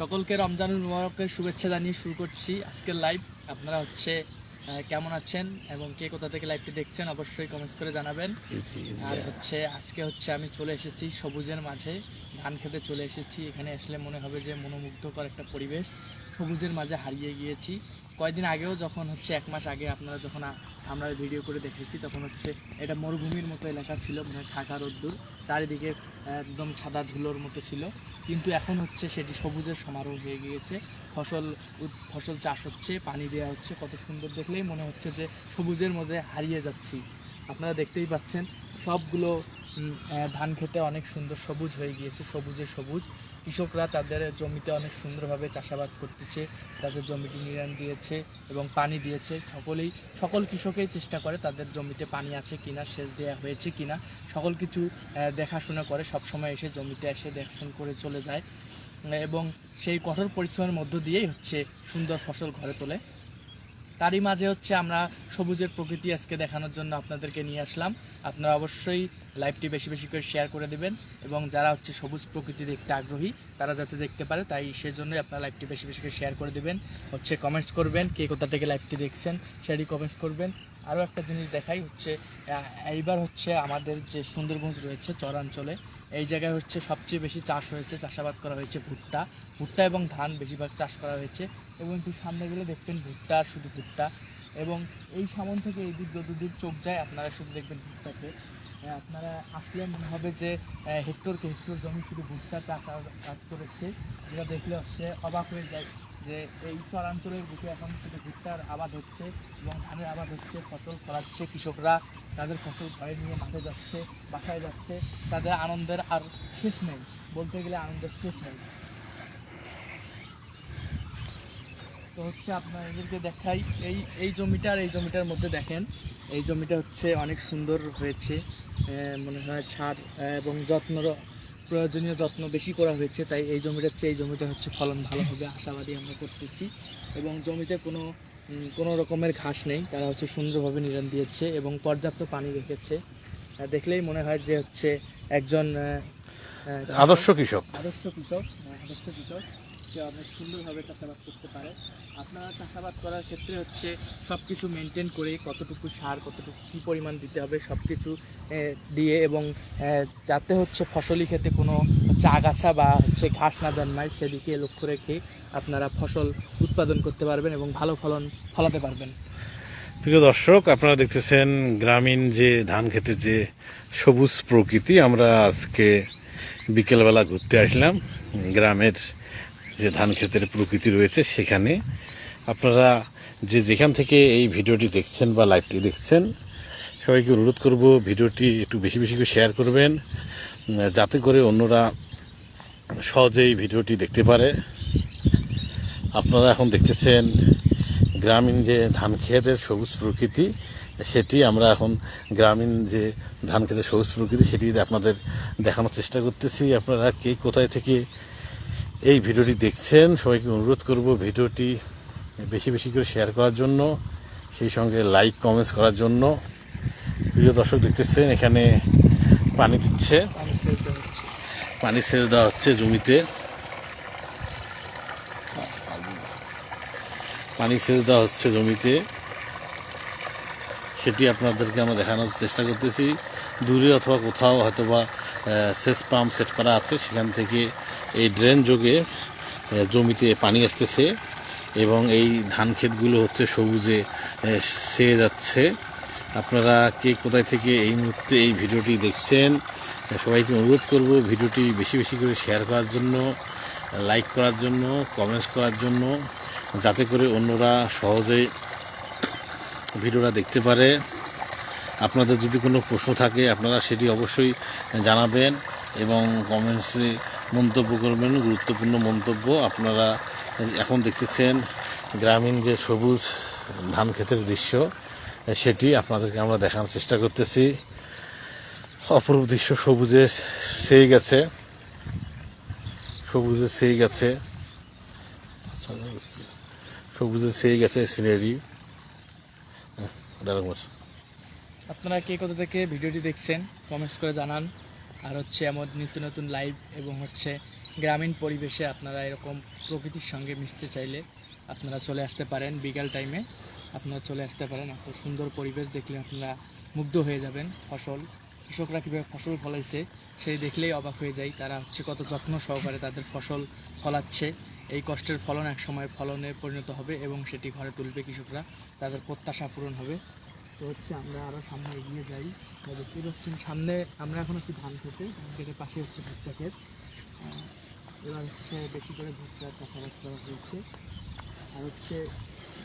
সকলকে রমজানুল মুবারকের শুভেচ্ছা জানিয়ে শুরু করছি আজকের লাইভ আপনারা হচ্ছে কেমন আছেন এবং কে কোথা থেকে লাইভটি দেখছেন অবশ্যই কমেন্টস করে জানাবেন। আর হচ্ছে আজকে হচ্ছে আমি চলে এসেছি সবুজের মাঝে ধান খেতে চলে এসেছি। এখানে আসলে মনে হবে যে মনোমুগ্ধকর একটা পরিবেশ। সবুজের মাঝে হারিয়ে গিয়েছি। কয়েকদিন আগেও যখন হচ্ছে এক মাস আগে আপনারা যখন আমরা ভিডিও করে দেখেছি, তখন হচ্ছে এটা মরুভূমির মতো এলাকা ছিল মানে ঢাকা রোদ্দুর। চারিদিকে একদম সাদা ধুলোর মতো ছিল। কিন্তু এখন হচ্ছে সেটি সবুজের সমারোহ হয়ে গিয়েছে। ফসল ফসল চাষ হচ্ছে, পানি দেওয়া হচ্ছে, কত সুন্দর দেখলেই মনে হচ্ছে যে সবুজের মধ্যে হারিয়ে যাচ্ছি। আপনারা দেখতেই পাচ্ছেন, সবগুলো ধান খেতে অনেক সুন্দর সবুজ হয়ে গিয়েছে, সবুজে সবুজ। কৃষকরা তাদের জমিতে অনেক সুন্দরভাবে চাষাবাদ করতেছে, তাদের জমিটি নিরান দিয়েছে এবং পানি দিয়েছে। সকলেই, সকল কৃষকেই চেষ্টা করে তাদের জমিতে পানি আছে কিনা, সেচ দেওয়া হয়েছে কিনা। সকল কিছু দেখাশোনা করে সবসময় এসে জমিতে এসে দেখাশোনা করে চলে যায়। এবং সেই কঠোর পরিশ্রমের মধ্য দিয়েই হচ্ছে সুন্দর ফসল ঘরে তোলে। তারই মাঝে হচ্ছে আমরা সবুজের প্রকৃতি আজকে দেখানোর জন্য আপনাদেরকে নিয়ে আসলাম। আপনারা অবশ্যই লাইভটি বেশি বেশি করে শেয়ার করে দেবেন এবং যারা হচ্ছে সবুজ প্রকৃতি দেখতে আগ্রহী, তারা যাতে দেখতে পারে, তাই সেজন্যই আপনারা লাইভটি বেশি বেশি করে শেয়ার করে দেবেন। হচ্ছে কমেন্টস করবেন, কে কোথা থেকে লাইভটি দেখছেন, সেটি কমেন্টস করবেন। আরও একটা জিনিস দেখাই হচ্ছে এইবার হচ্ছে আমাদের যে সুন্দরগঞ্জ রয়েছে চরাঞ্চলে, এই জায়গায় হচ্ছে সবচেয়ে বেশি চাষ হয়েছে, চাষাবাদ করা হয়েছে ভুট্টা। ভুট্টা এবং ধান বেশিরভাগ চাষ করা হয়েছে এবং একটু সামনে গেলে দেখবেন ভুট্টা শুধু ভুট্টা। এবং এই সামন থেকে এই দিক যতদূর চোখ যায়, আপনারা শুধু দেখবেন ভুট্টাকে। আপনারা আসলে মনে হবে যে হেক্টরকে হেক্টর জমি শুধু ভুট্টা চাষ চাষ করেছে। যেটা দেখলে হচ্ছে অবাক হয়ে যায়। যে এই চরাঞ্চলের বুকে এখন শুধু ভুট্টার আবাদ হচ্ছে এবং ধানের আবাদ হচ্ছে, ফসল ফলাচ্ছে, কৃষকরা তাদের ফসল ঘরে নিয়ে মাঠে যাচ্ছে, বাসায় যাচ্ছে, তাদের আনন্দের আর শেষ নেই, বলতে গেলে আনন্দের শেষ নেই। তো হচ্ছে আপনাদেরকে দেখাই, এই এই জমিটার এই জমিটার মধ্যে দেখেন, এই জমিটা হচ্ছে অনেক সুন্দর হয়েছে মনে হয় ছাদ এবং যত্ন প্রয়োজনীয় যত্ন বেশি করা হয়েছে তাই এই জমিটার চেয়ে এই জমিটা হচ্ছে ফলন ভালো হবে আশাবাদী আমরা করতেছি। এবং জমিতে কোনো কোনো রকমের ঘাস নেই তারা হচ্ছে সুন্দরভাবে নিরান দিয়েছে এবং পর্যাপ্ত পানি রেখেছে। দেখলেই মনে হয় যে হচ্ছে একজন আদর্শ কৃষক। আদর্শ কৃষক আদর্শ কৃষক। সে অনেক সুন্দরভাবে চাষাবাদ করতে পারে। আপনারা চাষাবাদ করার ক্ষেত্রে হচ্ছে সব কিছু মেনটেন করে কতটুকু সার, কতটুকু কী পরিমাণ দিতে হবে সব কিছু দিয়ে এবং যাতে হচ্ছে ফসলি ক্ষেত্রে কোনো হচ্ছে আগাছা বা হচ্ছে ঘাস না জন্মায়, সেদিকে লক্ষ্য রেখে আপনারা ফসল উৎপাদন করতে পারবেন এবং ভালো ফলন ফলাতে পারবেন। প্রিয় দর্শক, আপনারা দেখতেছেন গ্রামীণ যে ধান খেতে যে সবুজ প্রকৃতি, আমরা আজকে বিকেলবেলা ঘুরতে আসলাম গ্রামের যে ধান ক্ষেতের প্রকৃতি রয়েছে সেখানে আপনারা যে যেখান থেকে এই ভিডিওটি দেখছেন বা লাইভটি দেখছেন, সবাইকে অনুরোধ করব ভিডিওটি একটু বেশি বেশি করে শেয়ার করবেন যাতে করে অন্যরা সহজেই ভিডিওটি দেখতে পারে। আপনারা এখন দেখতেছেন গ্রামীণ যে ধান খেতের সবুজ প্রকৃতি, সেটি আমরা এখন গ্রামীণ যে ধান খেতের সবুজ প্রকৃতি, সেটি আপনাদের দেখানোর চেষ্টা করতেছি। আপনারা কে কোথায় থেকে এই ভিডিওটি দেখছেন, সবাইকে অনুরোধ করব ভিডিওটি বেশি বেশি করে শেয়ার করার জন্য, সেই সঙ্গে লাইক কমেন্টস করার জন্য। প্রিয় দর্শক দেখতেছেন, এখানে পানি দিচ্ছে। পানি সেচ দেওয়া হচ্ছে জমিতে। পানি সেচ দেওয়া হচ্ছে জমিতে। সেটি আপনাদেরকে আমরা দেখানোর চেষ্টা করতেছি। দূরে অথবা কোথাও হয়তো বা সেচ পাম্প সেট করা আছে, সেখান থেকে এই ড্রেন যোগে জমিতে পানি আসতেছে এবং এই ধান ক্ষেতগুলো হচ্ছে সবুজে সেয়ে যাচ্ছে। আপনারা কে কোথায় থেকে এই মুহূর্তে এই ভিডিওটি দেখছেন সবাইকে অনুরোধ করব ভিডিওটি বেশি বেশি করে শেয়ার করার জন্য, লাইক করার জন্য, কমেন্টস করার জন্য, যাতে করে অন্যরা সহজেই ভিডিওটা দেখতে পারে। আপনাদের যদি কোনো প্রশ্ন থাকে, আপনারা সেটি অবশ্যই জানাবেন এবং কমেন্টসে মন্তব্য করবেন, গুরুত্বপূর্ণ মন্তব্য। আপনারা এখন দেখতেছেন গ্রামীণ যে সবুজ ধান ক্ষেতের দৃশ্য, সেটি আপনাদেরকে আমরা দেখানোর চেষ্টা করতেছি। অপরূপ দৃশ্য সবুজে সেই গেছে। সবুজে সেই গেছে। সবুজে সেই গেছে সিনারি আপনারা কে কোথা থেকে ভিডিওটি দেখছেন কমেন্টস করে জানান। আর হচ্ছে এমন নিত্য নতুন লাইভ এবং হচ্ছে গ্রামীণ পরিবেশে আপনারা এরকম প্রকৃতির সঙ্গে মিশতে চাইলে আপনারা চলে আসতে পারেন বিকাল টাইমে আপনারা চলে আসতে পারেন, এত সুন্দর পরিবেশ দেখলে আপনারা মুগ্ধ হয়ে যাবেন ফসল। কৃষকরা কীভাবে ফসল ফলাইছে সেই দেখলেই অবাক হয়ে যায় তারা হচ্ছে কত যত্ন সহকারে তাদের ফসল ফলাচ্ছে। এই কষ্টের ফলন এক সময় ফলনে পরিণত হবে এবং সেটি ঘরে তুলবে কৃষকরা। তাদের প্রত্যাশা পূরণ হবে। তো হচ্ছে আমরা আরও সামনে এগিয়ে যাই। দেখতে পাচ্ছেন সামনে, আমরা এখন হচ্ছে ধান খেতে খেতের পাশে হচ্ছে ভুট্টা ক্ষেত। এবার হচ্ছে বেশি করে ভুট্টা চাষাবাদ করা হয়েছে। আর হচ্ছে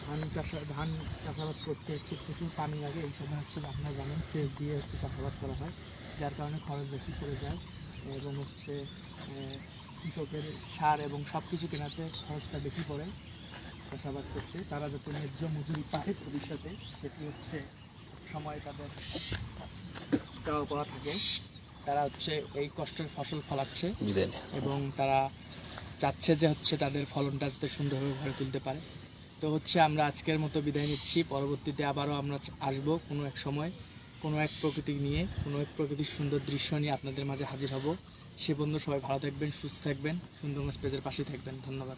ধান চাষ, ধান চাষাবাদ করতে হচ্ছে প্রচুর পানি লাগে, এই সময় হচ্ছে আপনারা জানেন, সেচ দিয়ে হচ্ছে চাষাবাদ করা হয়, যার কারণে খরচ বেশি পড়ে যায়। এবং হচ্ছে কৃষকের সার এবং সব কিছু কেনাতে খরচটা বেশি পড়ে চাষাবাদ করতে। তারা যাতে ন্যায্য মজুরি পায় ভবিষ্যতে, সেটি হচ্ছে সময় তাদের চাওয়া পাওয়া থাকে। তারা হচ্ছে এই কষ্টের ফসল ফলাচ্ছে এবং তারা চাচ্ছে যে হচ্ছে তাদের ফলনটা যাতে সুন্দরভাবে ঘরে তুলতে পারে। তো হচ্ছে আমরা আজকের মতো বিদায় নিচ্ছি। পরবর্তীতে আবারও আমরা আসব কোনো এক সময় কোনো এক প্রকৃতি নিয়ে কোনো এক প্রকৃতির সুন্দর দৃশ্য নিয়ে আপনাদের মাঝে হাজির হব। সে বন্ধু সবাই ভালো থাকবেন সুস্থ থাকবেন সুন্দরগঞ্জ পেজের পাশে থাকবেন। ধন্যবাদ।